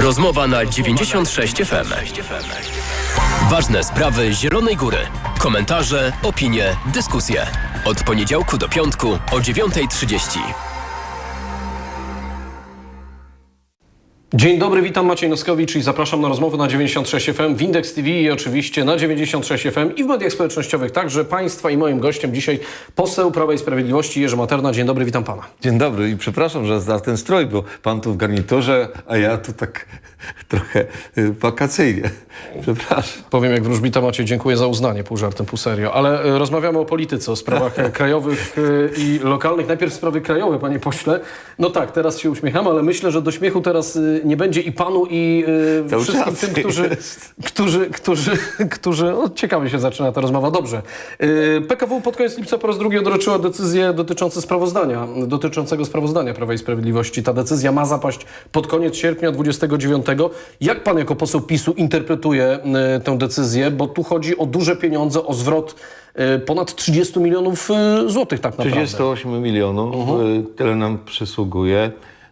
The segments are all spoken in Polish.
Rozmowa na 96 FM. Ważne sprawy Zielonej Góry. Komentarze, opinie, dyskusje. Od poniedziałku do piątku o 9.30. Dzień dobry, witam Maciej Noskowicz i zapraszam na rozmowę na 96 FM w Index TV i oczywiście na 96 FM i w mediach społecznościowych także Państwa i moim gościem dzisiaj poseł Prawa i Sprawiedliwości Jerzy Materna. Dzień dobry, witam Pana. Dzień dobry i przepraszam, że za ten stroj, bo pan tu w garniturze, a ja tu tak trochę y, wakacyjnie. Przepraszam. Powiem jak wróżbita Maciej, dziękuję za uznanie, pół żartem, pół serio. Ale e, rozmawiamy o polityce, o sprawach e, krajowych i lokalnych. Najpierw sprawy krajowe, panie pośle. No tak, teraz się uśmiecham, ale myślę, że do śmiechu teraz nie będzie i panu i Cały wszystkim tym, którzy, jest. którzy, którzy, którzy no, ciekawie się zaczyna ta rozmowa. Dobrze. E, PKW pod koniec lipca po raz drugi odroczyła decyzję dotyczącą sprawozdania, dotyczącego sprawozdania Prawa i Sprawiedliwości. Ta decyzja ma zapaść pod koniec sierpnia 29. Jak pan jako poseł PiSu interpretuje e, tę decyzję? Bo tu chodzi o duże pieniądze, o zwrot ponad 30 milionów złotych tak naprawdę. 38 milionów, y, tyle nam przysługuje.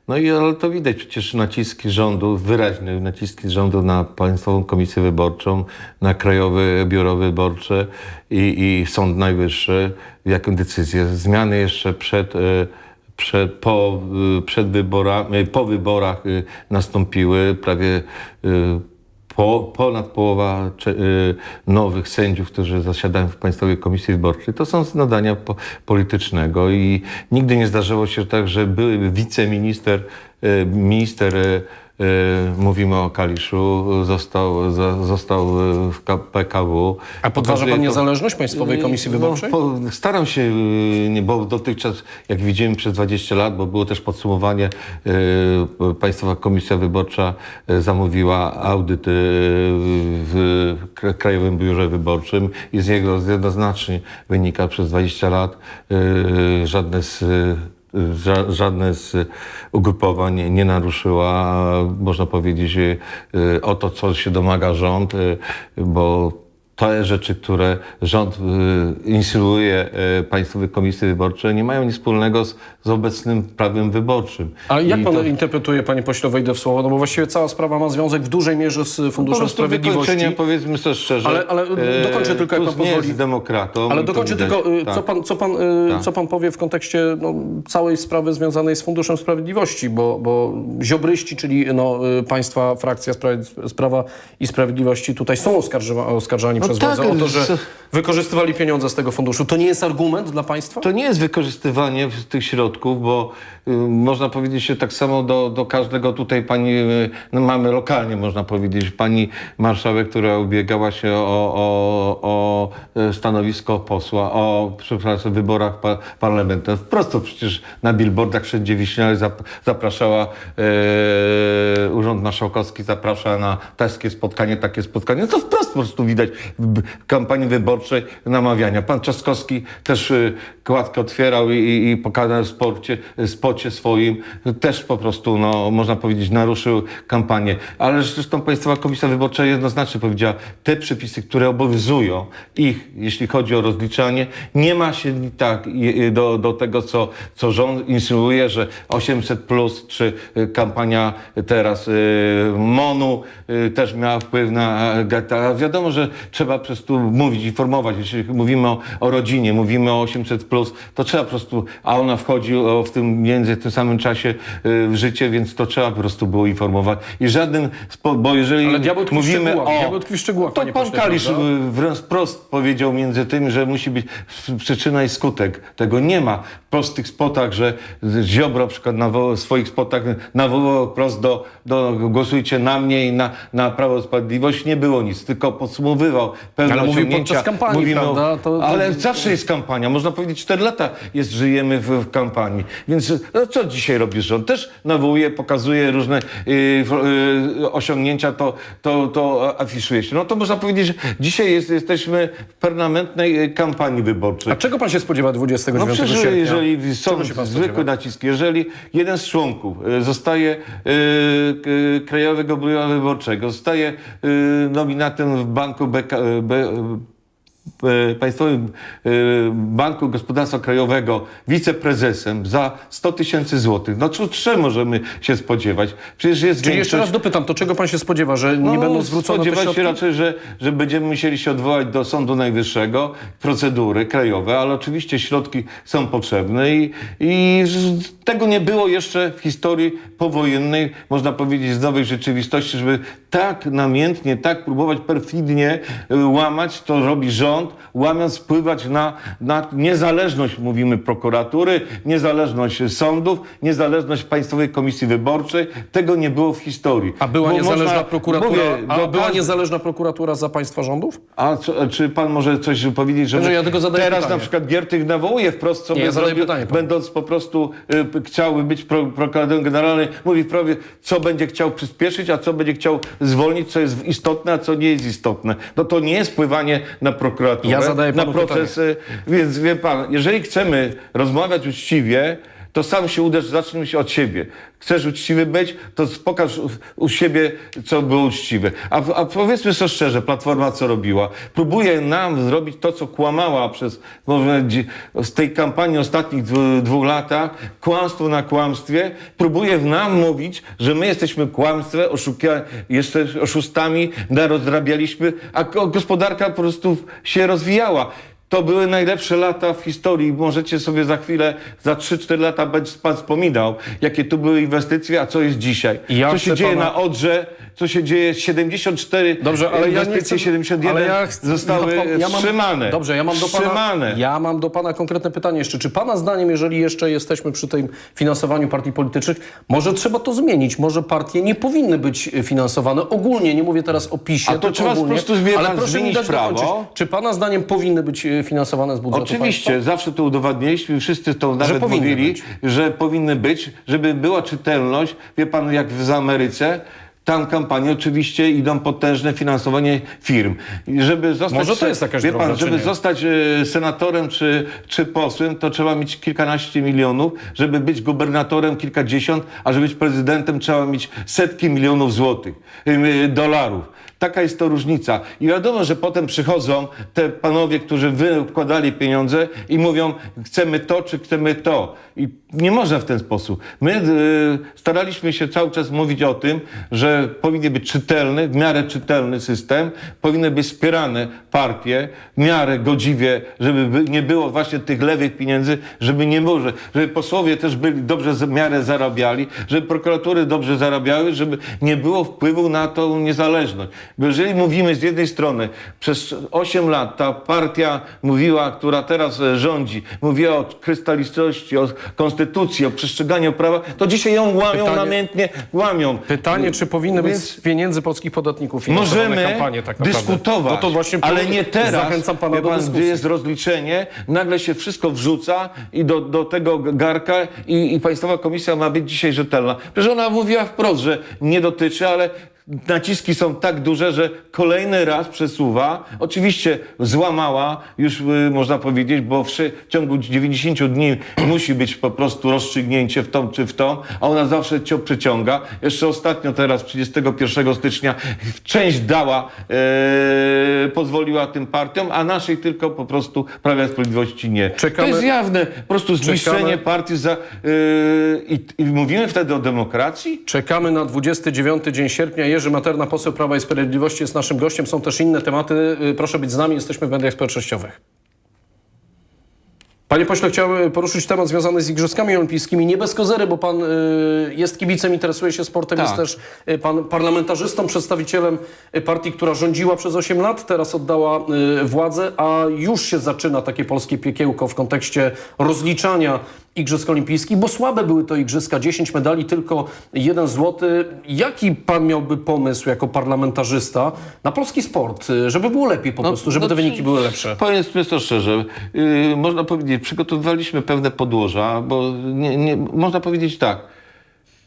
No i ale to widać przecież naciski rządu, wyraźne naciski rządu na Państwową Komisję Wyborczą, na Krajowe Biuro Wyborcze i, i Sąd Najwyższy, jaką decyzję. Zmiany jeszcze przed, y, przed, po, y, przed wyborami, po wyborach y, nastąpiły prawie po, ponad połowa y, nowych sędziów, którzy zasiadają w Państwowej Komisji Wyborczej, to są z nadania po, politycznego i nigdy nie zdarzyło się tak, że były wiceminister, y, minister, y, mówimy o Kaliszu, został, został y, w PKW. A podważa pan niezależność Państwowej Komisji Wyborczej? no, po, staram się, y, bo dotychczas, jak widzimy przez 20 lat, bo było też podsumowanie, y, Państwowa Komisja Wyborcza y, zamówiła audyt y, w Kra- Krajowym Biurze Wyborczym i z niego jednoznacznie wynika przez 20 lat y, żadne z Ża- żadne z ugrupowań nie naruszyła, można powiedzieć, y, o to, co się domaga rząd, y, bo te rzeczy, które rząd y, insynuuje y, Państwowej Komisji Wyborczej, nie mają nic wspólnego z, z obecnym prawem wyborczym. A jak I pan to- interpretuje, panie pośle, wejdę w słowo, no bo właściwie cała sprawa ma związek w dużej mierze z po Funduszem prostu Sprawiedliwości. powiedzmy sobie szczerze. Ale- ale e, dokończę tylko, jak pan nie pozwoli. jest demokratą. Ale dokończę tylko, y, Tak. co, pan, co, pan, y, co pan powie w kontekście no, całej sprawy związanej z Funduszem Sprawiedliwości, bo, bo ziobryści, czyli no, państwa, frakcja Spra- Sprawa i Sprawiedliwości tutaj są oskarżani przez tak, władzę o to, że wykorzystywali pieniądze z tego funduszu. To nie jest argument dla państwa? To nie jest wykorzystywanie tych środków, bo y, można powiedzieć się tak samo do, do każdego tutaj pani, y, no mamy lokalnie można powiedzieć, pani marszałek, która ubiegała się o, o, o y, stanowisko posła, o przepraszam, wyborach pa, parlamentu. Wprost przecież na billboardach wszędzie wiśniali, zap, zapraszała e, Urząd Marszałkowski, zaprasza na takie spotkanie, takie spotkanie. No to wprost po prostu widać kampanii wyborczej namawiania. Pan Trzaskowski też y, kładkę otwierał i, i, pokazał w sporcie, spocie swoim. Też po prostu, no, można powiedzieć, naruszył kampanię. Ale zresztą Państwowa Komisja Wyborcza jednoznacznie powiedziała, te przepisy, które obowiązują ich, jeśli chodzi o rozliczanie, nie ma się tak do, do tego, co, co rząd insynuuje, że 800 plus, czy y, kampania teraz y, MONU y, też miała wpływ na geta. Wiadomo, że trzeba po prostu mówić, informować. Jeśli mówimy o, o rodzinie, mówimy o 800 plus, to trzeba po prostu, a ona wchodzi o, w tym między w tym samym czasie y, w życie, więc to trzeba po prostu było informować. I żaden, bo jeżeli mówimy o... to pan Kalisz y, wręcz prost powiedział między tym, że musi być przyczyna i skutek. Tego nie ma w prostych spotach, że Ziobro na przykład nawołał, w swoich spotach nawoływał prost do, do głosujcie na mnie i na, na Prawo Sprawiedliwość. Nie było nic, tylko podsumowywał pewne Ale mówił osiągnięcia. podczas kampanii, Mówimy prawda? To- to- Ale zawsze jest kampania. Można powiedzieć, 4 lata jest, żyjemy w, w kampanii. Więc no, co dzisiaj robi rząd? Też nawołuje, pokazuje różne y, y, osiągnięcia, to, to, to afiszuje się. No to można powiedzieć, że dzisiaj jest, jesteśmy w permanentnej y, kampanii wyborczej. A czego pan się spodziewa 29 No przecież sierpnia? jeżeli są zwykłe naciski, jeżeli jeden z członków zostaje y, Krajowego Biura Wyborczego, zostaje nominatem w banku BK, E, Państwowym e, Banku Gospodarstwa Krajowego wiceprezesem za 100 tysięcy złotych. No co, czego możemy się spodziewać? Przecież jest Czyli jeszcze większość- raz dopytam, to czego pan się spodziewa, że nie no, będą zwrócone Spodziewać się raczej, że, że będziemy musieli się odwołać do Sądu Najwyższego, procedury krajowe, ale oczywiście środki są potrzebne i, i tego nie było jeszcze w historii powojennej, można powiedzieć, z nowej rzeczywistości, żeby tak namiętnie, tak próbować perfidnie y, łamać, to robi rząd, łamiąc wpływać na, na niezależność, mówimy, prokuratury, niezależność sądów, niezależność Państwowej Komisji Wyborczej. Tego nie było w historii. A była Bo niezależna można- prokuratura, mówię, a była każdy- niezależna prokuratura za państwa rządów? a co, czy pan może coś powiedzieć, że ja teraz pytanie. na przykład Giertych nawołuje wprost, co Nie, ja zrobił, pytanie będąc po prostu, y, chciałby być pro, prokuratorem generalnym, mówi prawie, co będzie chciał przyspieszyć, a co będzie chciał zwolnić, co jest istotne, a co nie jest istotne. No to nie jest wpływanie na prokuraturę, Ja zadaję na panu proces. y, Więc wie pan, jeżeli chcemy rozmawiać uczciwie, to sam się uderz, zacznijmy się od siebie. Chcesz uczciwy być, to pokaż u, siebie, co było uczciwe. A, a powiedzmy sobie szczerze, Platforma co robiła? Próbuje nam zrobić to, co kłamała przez może, dzi- z tej kampanii ostatnich dwóch latach, kłamstwo na kłamstwie. Próbuje nam mówić, że my jesteśmy kłamstwem, oszukia, jeszcze oszustami, rozrabialiśmy, a gospodarka po prostu się rozwijała. To były najlepsze lata w historii. Możecie sobie za chwilę, za 3-4 lata będzie pan wspominał, jakie tu były inwestycje, a co jest dzisiaj. Ja co się dzieje pana- na Odrze, co się dzieje, 74 Dobrze, ale ja inwestycje, chcę, 71 ale ja chcę- zostały ja ja mam- wstrzymane. Dobrze, ja mam do pana, Wstrzymane. ja mam do pana konkretne pytanie jeszcze. Czy pana zdaniem, jeżeli jeszcze jesteśmy przy tym finansowaniu partii politycznych, może trzeba to zmienić? Może partie nie powinny być finansowane ogólnie, nie mówię teraz o PiSie, A to trzeba po ogólnie, prostu, wie ale proszę mi zmienić dać prawo. dokończyć. Czy pana zdaniem powinny być e, finansowane z budżetu Oczywiście, państwa? zawsze to udowadniliśmy, wszyscy to nawet powinny mówili, być. że powinny być, żeby była czytelność. Wie pan, jak w Ameryce, tam kampanie oczywiście idą potężne finansowanie firm. I żeby zostać, Może to jest jakaś wie pan, żeby zostać e, senatorem czy, czy posłem, to trzeba mieć kilkanaście milionów, żeby być gubernatorem kilkadziesiąt, a żeby być prezydentem trzeba mieć setki milionów złotych, e, dolarów. Taka jest to różnica. I wiadomo, że potem przychodzą te panowie, którzy wykładali pieniądze i mówią, chcemy to, czy chcemy to. I nie można w ten sposób. My y, staraliśmy się cały czas mówić o tym, że powinien być czytelny, w miarę czytelny system, powinny być wspierane partie, w miarę godziwie, żeby by, nie było właśnie tych lewych pieniędzy, żeby nie było, że- żeby posłowie też byli dobrze w miarę zarabiali, żeby prokuratury dobrze zarabiały, żeby nie było wpływu na tą niezależność. Bo jeżeli mówimy z jednej strony, przez 8 lat ta partia mówiła, która teraz e, rządzi, mówiła o krystaliczności, o konstytucji, o przestrzeganiu prawa, to dzisiaj ją łamią Pytanie- namiętnie, łamią. Pytanie, czy powinny być z pieniędzy polskich podatników Możemy kampanie tak dyskutować, No to właśnie ale nie teraz. Zachęcam pana do pan, dyskusji. gdzie jest rozliczenie, nagle się wszystko wrzuca i do, do tego garka i, i Państwowa Komisja ma być dzisiaj rzetelna. Przecież ona mówiła wprost, że nie dotyczy, ale naciski są tak duże, że kolejny raz przesuwa. Oczywiście złamała, już y, można powiedzieć, bo w, w ciągu 90 dni musi być po prostu rozstrzygnięcie w tą czy w tą, a ona zawsze cię przeciąga. Jeszcze ostatnio teraz 31 stycznia część dała, e, pozwoliła tym partiom, a naszej tylko po prostu Prawa i Sprawiedliwości nie. Czekamy- To jest jawne po prostu zniszczenie Czekamy- partii za, e, i, i mówimy wtedy o demokracji? Czekamy na 29 dzień sierpnia. Jerzy Materna, poseł Prawa i Sprawiedliwości jest naszym gościem. Są też inne tematy. Y, Proszę być z nami, jesteśmy w mediach społecznościowych. Panie pośle, chciałem poruszyć temat związany z Igrzyskami Olimpijskimi. Nie bez kozery, bo pan y, jest kibicem, interesuje się sportem, Tak. jest też y, pan parlamentarzystą, przedstawicielem partii, która rządziła przez 8 lat, teraz oddała y, władzę, a już się zaczyna takie polskie piekiełko w kontekście rozliczania Igrzysk Olimpijskich, bo słabe były to Igrzyska, 10 medali, tylko jeden złoty. Jaki pan miałby pomysł jako parlamentarzysta na polski sport, żeby było lepiej po prostu, żeby no te wyniki były lepsze? Powiedzmy to szczerze, yy, można powiedzieć, przygotowywaliśmy pewne podłoża, bo nie, nie, można powiedzieć tak,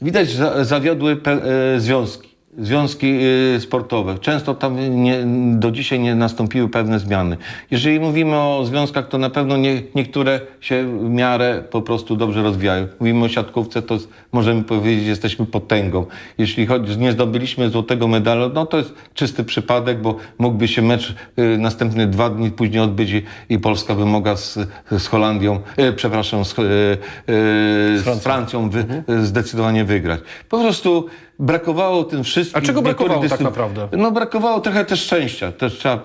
widać za, zawiodły pe, e, związki. Związki y, sportowe. Często tam nie, do dzisiaj nie nastąpiły pewne zmiany. Jeżeli mówimy o związkach, to na pewno nie, niektóre się w miarę po prostu dobrze rozwijają. Mówimy o siatkówce, to możemy powiedzieć, jesteśmy potęgą. Jeśli chodzi, nie zdobyliśmy złotego medalu, no to jest czysty przypadek, bo mógłby się mecz y, następny dwa dni później odbyć i, i Polska by mogła z, z Holandią, y, przepraszam, z, y, y, z Francją wy, zdecydowanie wygrać. Po prostu brakowało tym wszystkim. A czego brakowało tak naprawdę? No brakowało trochę też szczęścia, też trzeba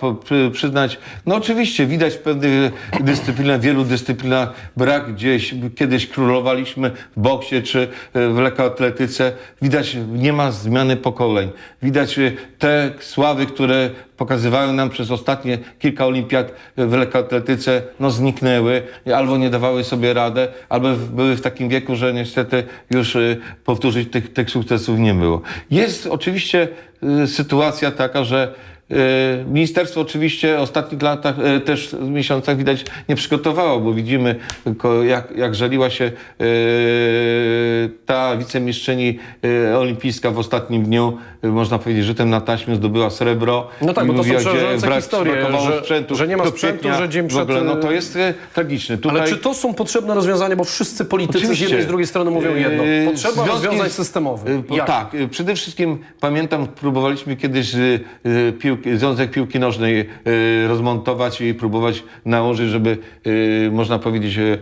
przyznać. No oczywiście widać w pewnych dyscyplinach, wielu dyscyplinach brak gdzieś, kiedyś królowaliśmy w boksie czy e, w lekkoatletyce. Widać, nie ma zmiany pokoleń. Widać e, te sławy, które pokazywały nam przez ostatnie kilka olimpiad w lekkoatletyce, no zniknęły, albo nie dawały sobie radę, albo były w takim wieku, że niestety już y, powtórzyć tych, tych sukcesów nie było. Jest oczywiście sytuacja taka, że Ministerstwo oczywiście w ostatnich latach, y, też w miesiącach widać nie przygotowało, bo widzimy jak, jak żaliła się y, ta wicemistrzyni olimpijska w ostatnim dniu, można powiedzieć, rzutem na taśmę zdobyła srebro. No tak, bo to są mówiła, gdzie przerażające brak- historie, że- sprzętu, że nie ma sprzętu, kwietnia że dzień w ogóle, przed, No to jest tragiczne. Tutaj, Ale czy to są potrzebne rozwiązania, bo wszyscy politycy z Oczywiście. jednej i z drugiej strony mówią jedno. Potrzeba związki- rozwiązań systemowych. Jak? Tak, przede wszystkim pamiętam, próbowaliśmy kiedyś yy, piłki, Związek Piłki Nożnej yy, rozmontować i próbować nałożyć, żeby, yy, można powiedzieć, yy,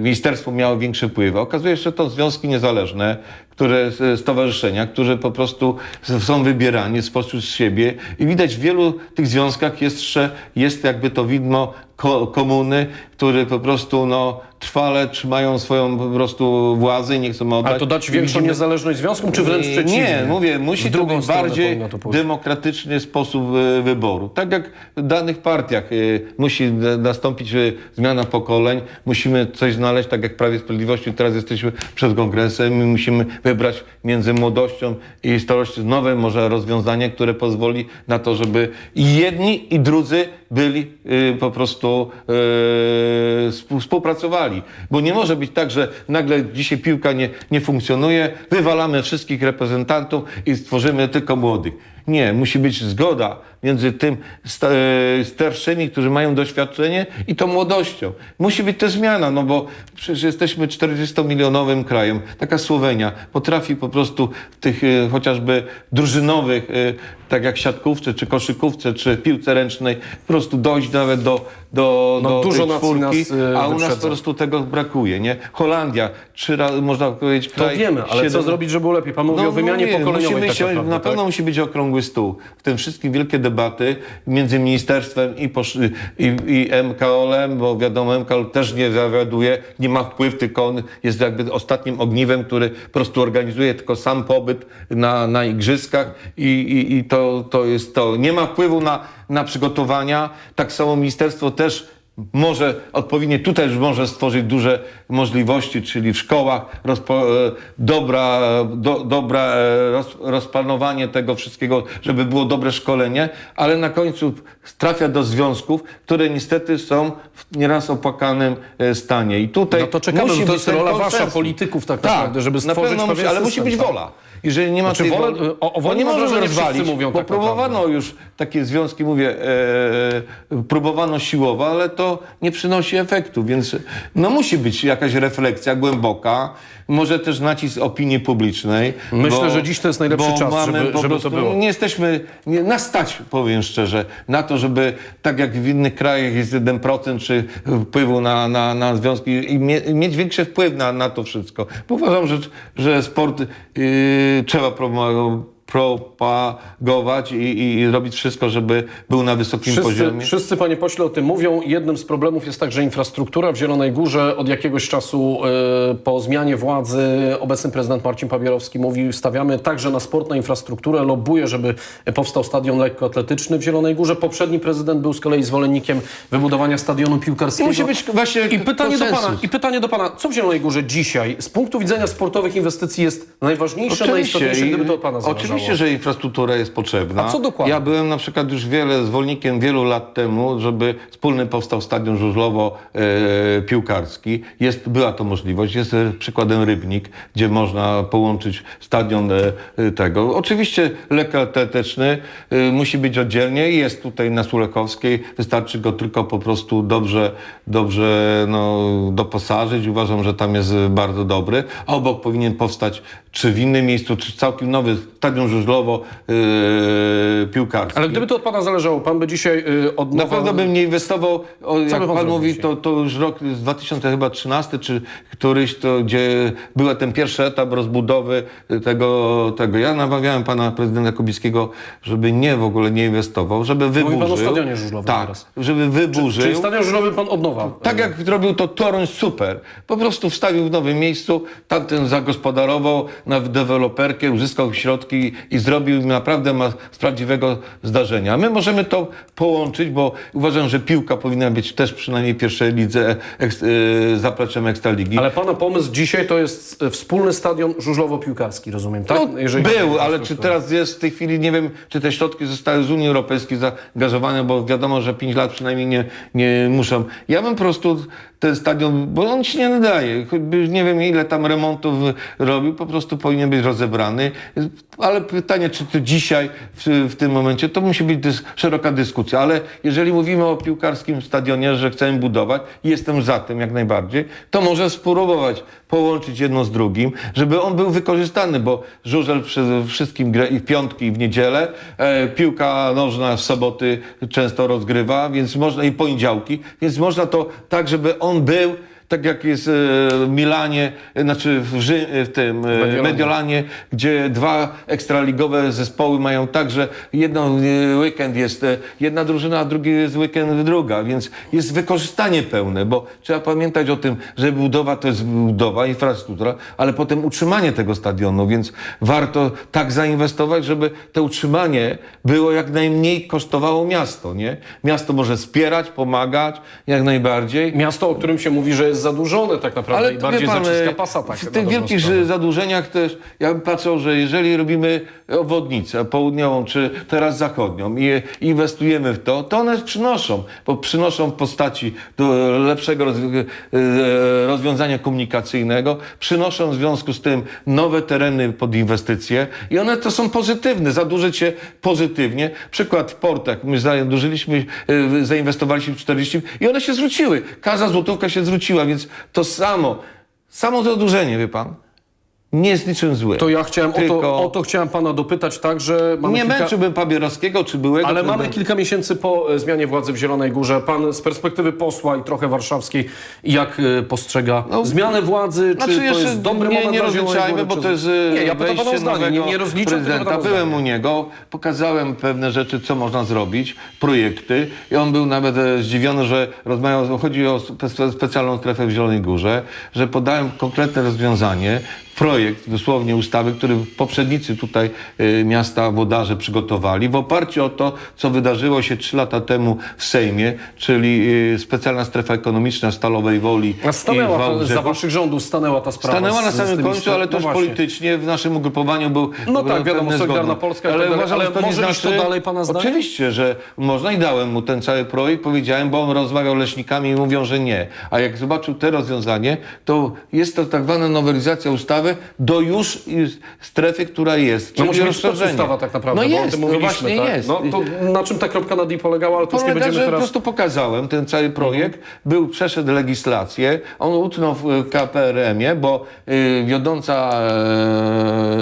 ministerstwo miało większy wpływ. Okazuje się, że to związki niezależne, które, stowarzyszenia, które po prostu są wybierani spośród siebie i widać w wielu tych związkach jeszcze jest jakby to widmo ko- komuny, które po prostu no, trwale trzymają swoją po prostu władzę i nie chcą oddać. Ale to dać większą widzimy- niezależność związkom, czy wręcz przeciwnie? nie, mówię, musi to być bardziej to demokratyczny sposób e, wyboru. Tak jak w danych partiach e, musi nastąpić e, zmiana pokoleń, musimy coś znaleźć, tak jak w Prawie Sprawiedliwości, teraz jesteśmy przed kongresem i musimy wybrać między młodością i starością nowe może rozwiązanie, które pozwoli na to, żeby i jedni i drudzy byli po prostu e, współ- współpracowali. Bo nie może być tak, że nagle dzisiaj piłka nie, nie funkcjonuje, wywalamy wszystkich reprezentantów i stworzymy tylko młodych. Nie, musi być zgoda między tym e, starszymi, którzy mają doświadczenie i tą młodością. Musi być to zmiana, no bo przecież jesteśmy 40-milionowym krajem. Taka Słowenia potrafi po prostu w tych e, chociażby drużynowych, e, tak jak siatkówce, czy koszykówce, czy piłce ręcznej, po prostu dojść nawet do, do, No do dużo tej czwórki, nas, a u nas po prostu tego brakuje, nie? Holandia, trzy razy, można powiedzieć, To kraj... wiemy, ale co zrobić, żeby było lepiej? Pan mówi o wymianie mówię, pokoleniowej musimy tak się, naprawdę, Na tak? pewno musi być okrągły stół. W tym wszystkim wielkie debaty między ministerstwem i, i, i MKOL-em, bo wiadomo, MKOL też nie zawiaduje, nie ma wpływ, tylko on jest jakby ostatnim ogniwem, który po prostu organizuje tylko sam pobyt na, na igrzyskach i, i, i to, to jest to. Nie ma wpływu na, na przygotowania. Tak samo ministerstwo też może odpowiednio tutaj już może stworzyć duże możliwości, czyli w szkołach rozpo, e, dobra, do, dobra e, roz, rozplanowanie tego wszystkiego, żeby było dobre szkolenie, ale na końcu trafia do związków, które niestety są w nieraz opłakanym e, stanie. I tutaj No to czekamy, musi bo to jest rola wasza, polityków tak naprawdę, żeby na stworzyć pewno musi, ale musi być tak. wola. Jeżeli nie ma Znaczy tej woli, o- o woli nie możemy rozwalić, mówią bo tak naprawdę. próbowano już takie związki, mówię, e, próbowano siłowo, ale to nie przynosi efektu, więc no musi być jakaś refleksja głęboka, może też nacisk opinii publicznej. Myślę, że dziś to jest najlepszy bo czas, mamy żeby- żeby to prostu, było. Nie jesteśmy, nie, nas stać, powiem szczerze, na to, żeby tak jak w innych krajach jest 1% czy wpływu na, na, na związki i mie, mieć większy wpływ na, na to wszystko. Bo uważam, że, że sport yy, trzeba promować propagować i, i, i robić wszystko, żeby był na wysokim Wszyscy, poziomie. wszyscy, panie pośle, o tym mówią. Jednym z problemów jest także infrastruktura w Zielonej Górze. Od jakiegoś czasu e, po zmianie władzy obecny prezydent Marcin Pabierowski mówił, stawiamy także na sport, na infrastrukturę. Lobbuje, żeby powstał stadion lekkoatletyczny w Zielonej Górze. Poprzedni prezydent był z kolei zwolennikiem wybudowania stadionu piłkarskiego. Musi być właśnie I pytanie, do pana, I pytanie do Pana, co w Zielonej Górze dzisiaj z punktu widzenia sportowych inwestycji jest najważniejsze, najistotniejsze, i- gdyby to od Pana zależało? Oczywiście, że infrastruktura jest potrzebna. A co dokładnie? Ja byłem na przykład już wiele zwolennikiem wielu lat temu, żeby wspólny powstał stadion żużlowo-piłkarski. Jest, była to możliwość. Jest e, przykładem Rybnik, gdzie można połączyć stadion e, e, tego. Oczywiście lekko atletyczny e, musi być oddzielnie. Jest tutaj na Sulekowskiej. Wystarczy go tylko po prostu dobrze, dobrze no, doposażyć. Uważam, że tam jest e, bardzo dobry. Obok powinien powstać czy w innym miejscu, czy całkiem nowy stadion żużlowo-piłkarski. Ale gdyby to od pana zależało, pan by dzisiaj y, od Na nowa... pewno bym nie inwestował, o, jak pan pan, mówi, to, to już rok z 2013 czy któryś, to gdzie był ten pierwszy etap rozbudowy tego, tego. Ja namawiałem pana prezydenta Kubickiego, żeby nie w ogóle nie inwestował, żeby wyburzył. pan o stadionie żużlowym Tak, teraz. żeby wyburzył. Czyli stadion żużlowy pan od nowa. Tak jak zrobił to Toruń super. Po prostu wstawił w nowym miejscu, tamten zagospodarował na deweloperkę, uzyskał środki i zrobił naprawdę ma z prawdziwego zdarzenia. My możemy to połączyć, bo uważam, że piłka powinna być też przynajmniej pierwszej lidze eks, yy, zapleczem Ekstraligi. Ale pana pomysł dzisiaj to jest y, wspólny stadion żużlowo-piłkarski, rozumiem, tak? No, Jeżeli był, ale czy teraz jest w tej chwili, nie wiem, czy te środki zostały z Unii Europejskiej zaangażowane, bo wiadomo, że 5 lat przynajmniej nie, nie muszą. Ja bym po prostu ten stadion, bo on się nie nadaje, choćby nie wiem ile tam remontów robił, po prostu powinien być rozebrany. Ale pytanie, czy to dzisiaj, w, w tym momencie, to musi być dys, szeroka dyskusja. Ale jeżeli mówimy o piłkarskim stadionie, że chcemy budować, jestem za tym jak najbardziej, to może spróbować połączyć jedno z drugim, żeby on był wykorzystany, bo żużel przede wszystkim gra i w piątki, i w niedzielę, e, piłka nożna w soboty często rozgrywa, więc można i poniedziałki, więc można to tak, żeby on był tak jak jest e, w Milanie, e, znaczy w, Rzy, e, w tym Mediolanie. Mediolanie, gdzie dwa ekstraligowe zespoły mają tak, że jedną weekend jest jedna drużyna, a drugi jest weekend druga, więc jest wykorzystanie pełne, bo trzeba pamiętać o tym, że budowa to jest budowa, infrastruktura, ale potem utrzymanie tego stadionu, więc warto tak zainwestować, żeby to utrzymanie było jak najmniej kosztowało miasto, nie? Miasto może wspierać, pomagać, jak najbardziej. Miasto, o którym się mówi, że jest zadłużone tak naprawdę Ale i bardziej pan, zaciska e, pasa. Tak, w tych wielkich zadłużeniach też, ja bym patrzył, że jeżeli robimy obwodnicę południową czy teraz zachodnią i inwestujemy w to, to one przynoszą, bo przynoszą w postaci do lepszego e, rozwiązania komunikacyjnego, przynoszą w związku z tym nowe tereny pod inwestycje i one to są pozytywne, zadłużyć się pozytywnie. Przykład w portach, my zadłużyliśmy, e, zainwestowaliśmy 40 i one się zwróciły. Każda złotówka się zwróciła, więc to samo, samo zadłużenie, wie pan, nie jest niczym złym. To ja chciałem, o, to, Tylko- o to chciałem pana dopytać tak, że mamy nie kilka... męczyłbym Pabierowskiego czy byłego. Ale mamy kilka miesięcy po e, zmianie władzy w Zielonej Górze. Pan z perspektywy posła i trochę warszawskiej, jak e, postrzega No, zmianę władzy? Znaczy czy to jest dobry nie, moment nie rozliczajmy, bo czy- to jest e, Nie, ja pytam pana zdanie. Nie, nie rozliczam, tylko prezydenta. Byłem u niego, pokazałem pewne rzeczy, co można zrobić, projekty i on był nawet zdziwiony, że rozmawiał, chodzi o spe- specjalną strefę w Zielonej Górze, że podałem konkretne rozwiązanie, projekt, dosłownie ustawy, który poprzednicy tutaj e, miasta włodarze przygotowali w oparciu o to, co wydarzyło się trzy lata temu w Sejmie, czyli e, specjalna strefa ekonomiczna Stalowej Woli A stanęła, ta- za waszych rządów stanęła ta sprawa. Stanęła na samym końcu, ale no też właśnie. politycznie w naszym ugrupowaniu był No tak, wiadomo, Solidarna. Polska i tak dalej, uważam, ale to może iść to znaczy- dalej, pana zdaniem? Oczywiście, że można i dałem mu ten cały projekt, powiedziałem, bo on rozmawiał leśnikami i mówią, że nie. A jak zobaczył te rozwiązanie, to jest to tak zwana nowelizacja ustawy do już strefy, która jest. No musi być tak naprawdę, No bo o jest, tym no mówiliśmy. właśnie tak? jest. No to na czym ta kropka nad i polegała, ale to już nie Polega, będziemy że po teraz... prostu pokazałem ten cały projekt, był, przeszedł legislację, on utknął w KPRM-ie, bo y, wiodąca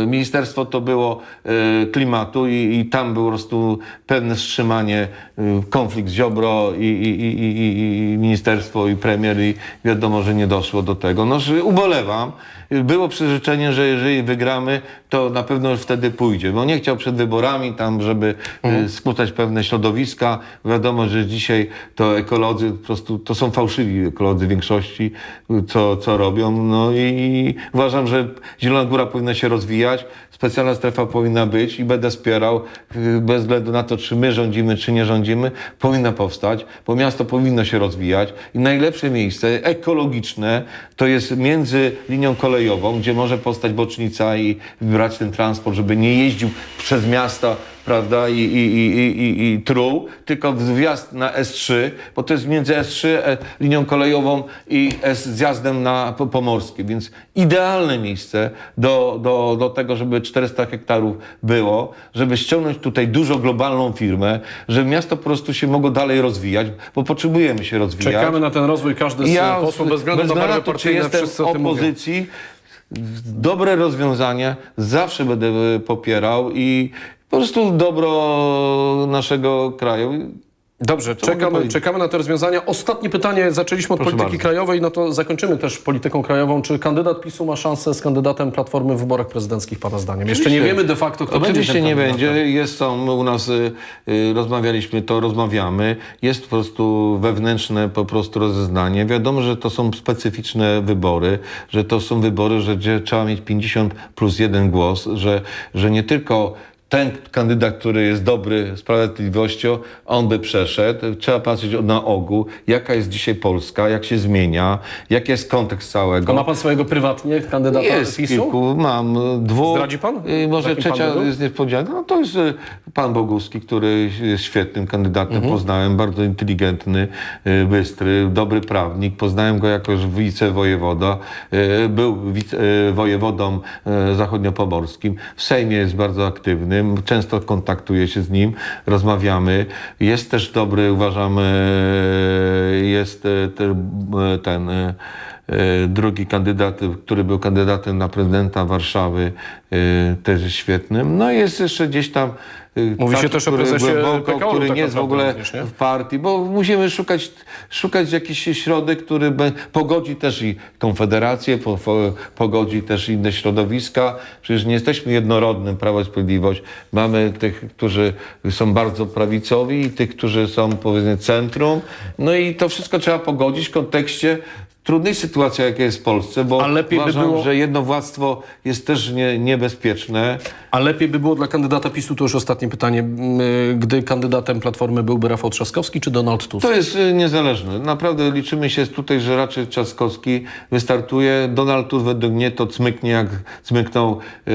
e, ministerstwo to było e, klimatu i, i tam było po prostu pewne wstrzymanie, y, konflikt Ziobro i, i, i, ministerstwo i premier i wiadomo, że nie doszło do tego. No, że ubolewam. Było przyrzeczenie, że jeżeli wygramy, to na pewno wtedy pójdzie. No nie chciał przed wyborami tam, żeby y, skłócać pewne środowiska. Wiadomo, że dzisiaj to ekolodzy po prostu, to są fałszywi ekolodzy w większości, co, co robią. No i, i uważam, że Zielona Góra powinna się rozwijać, specjalna strefa powinna być i będę wspierał, y, bez względu na to, czy my rządzimy, czy nie rządzimy, powinna powstać, bo miasto powinno się rozwijać i najlepsze miejsce ekologiczne to jest między linią kolejową, gdzie można może powstać bocznica i wybrać ten transport, żeby nie jeździł przez miasta, prawda, i, i, i, i, i, truł, tylko wjazd na S3, bo to jest między S3, e, linią kolejową i S, zjazdem na po- Pomorskie, więc idealne miejsce do, do, do tego, żeby 400 hektarów było, żeby ściągnąć tutaj dużo globalną firmę, żeby miasto po prostu się mogło dalej rozwijać, bo potrzebujemy się rozwijać. Czekamy na ten rozwój. Każdy z Ja posłów, bez względu na barwę na to, czy jestem wszyscy opozycji, dobre rozwiązania zawsze będę popierał i po prostu dobro naszego kraju. Dobrze, czekamy, czekamy na te rozwiązania. Ostatnie pytanie. Zaczęliśmy od Proszę polityki bardzo. krajowej, no to zakończymy też polityką krajową. Czy kandydat PiSu ma szansę z kandydatem Platformy w wyborach prezydenckich, Pana zdaniem? Jeszcze nie wiemy de facto, kto będzie Oczywiście nie kandydatem. będzie. Jest są u nas, y, y, rozmawialiśmy to, rozmawiamy. Jest po prostu wewnętrzne po prostu rozeznanie. Wiadomo, że to są specyficzne wybory, że to są wybory, że gdzie trzeba mieć 50 plus jeden głos, że, że nie tylko ten kandydat, który jest dobry sprawiedliwością, on by przeszedł. Trzeba patrzeć na ogół, jaka jest dzisiaj Polska, jak się zmienia, jaki jest kontekst całego. A ma Pan swojego prywatnie kandydata Jest PiSu? kilku, mam dwóch. Zdradzi pan? Y, Może trzecia jest niespodzianka. No to jest y, pan Boguski, który jest świetnym kandydatem. Mhm. Poznałem, bardzo inteligentny, y, bystry, dobry prawnik. Poznałem go jako wicewojewoda. Był wice, wojewodą zachodniopomorskim. W Sejmie jest bardzo aktywny. Często kontaktuję się z nim, rozmawiamy. Jest też dobry, uważam, y, jest te- y, ten... E, Drugi kandydat, który był kandydatem na prezydenta Warszawy, e, też jest świetnym. No i jest jeszcze gdzieś tam. e, Mówi się taki, też o który prezesie głęboko, PKO który tak nie jest w ogóle również, w partii, bo musimy szukać, szukać jakiś środek, który be- pogodzi też i Konfederację, po, po, pogodzi też inne środowiska. Przecież nie jesteśmy jednorodnym, Prawo i Sprawiedliwość. Mamy tych, którzy są bardzo prawicowi i tych, którzy są powiedzmy centrum. No i to wszystko trzeba pogodzić w kontekście trudnej sytuacji, jaka jest w Polsce, bo A lepiej by uważam, było- że jednowładztwo jest też nie, niebezpieczne. A lepiej by było dla kandydata PiSu, to już ostatnie pytanie, y, gdy kandydatem Platformy byłby Rafał Trzaskowski czy Donald Tusk? To jest y, niezależne. Naprawdę liczymy się tutaj, że raczej Trzaskowski wystartuje. Donald Tusk według mnie to cmyknie jak cmyknął, yy,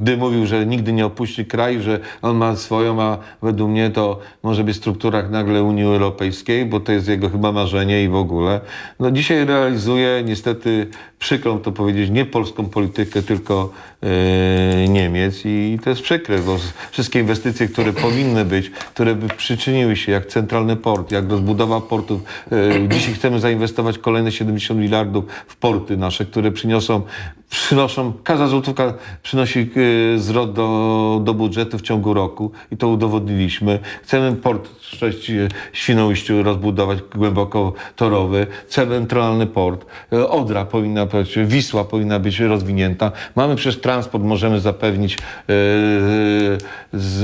gdy mówił, że nigdy nie opuści kraju, że on ma swoją, a według mnie to może być w strukturach nagle Unii Europejskiej, bo to jest jego chyba marzenie i w ogóle. No dzisiaj realizuje niestety, przykro to powiedzieć, nie polską politykę, tylko yy, Niemiec i to jest przykre, bo wszystkie inwestycje, które powinny być, które by przyczyniły się, jak centralny port, jak rozbudowa portów. Yy, dzisiaj chcemy zainwestować kolejne 70 miliardów w porty nasze, które przyniosą, przynoszą, każda złotówka przynosi yy, zwrot do, do budżetu w ciągu roku i to udowodniliśmy. Chcemy port w Szcześci- Świnoujściu rozbudować głęboko torowy, centralny port. Yy, Odra powinna być, Wisła powinna być rozwinięta. Mamy przecież transport, możemy zapewnić z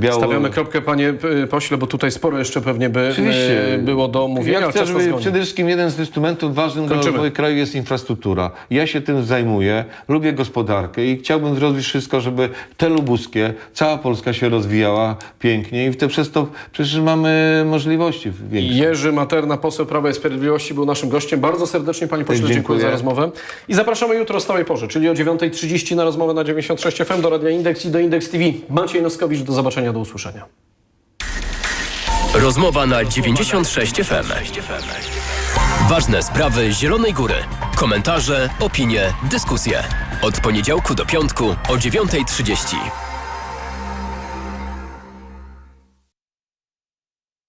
Biało... Stawiamy kropkę, panie y, pośle, bo tutaj sporo jeszcze pewnie by Oczywiście. y, było do omówienia, Ja chcę, żeby przede wszystkim jeden z instrumentów ważnych Kończymy. dla rozwoju kraju jest infrastruktura. Ja się tym zajmuję, lubię gospodarkę i chciałbym zrobić wszystko, żeby te lubuskie, cała Polska się rozwijała pięknie i te, przez to przecież mamy możliwości większe. Jerzy Materna, poseł Prawa i Sprawiedliwości, był naszym gościem. Bardzo serdecznie, panie pośle, dziękuję. Dziękuję. za rozmowę. I zapraszamy jutro o stałej porze, czyli o 9.30 na rozmowę na 96 FM do Radia Indeks i do Indeks TV. Maciej Noskowicz, do zobaczenia, do usłyszenia. Rozmowa na 96 FM. Ważne sprawy Zielonej Góry. Komentarze, opinie, dyskusje. Od poniedziałku do piątku o 9.30.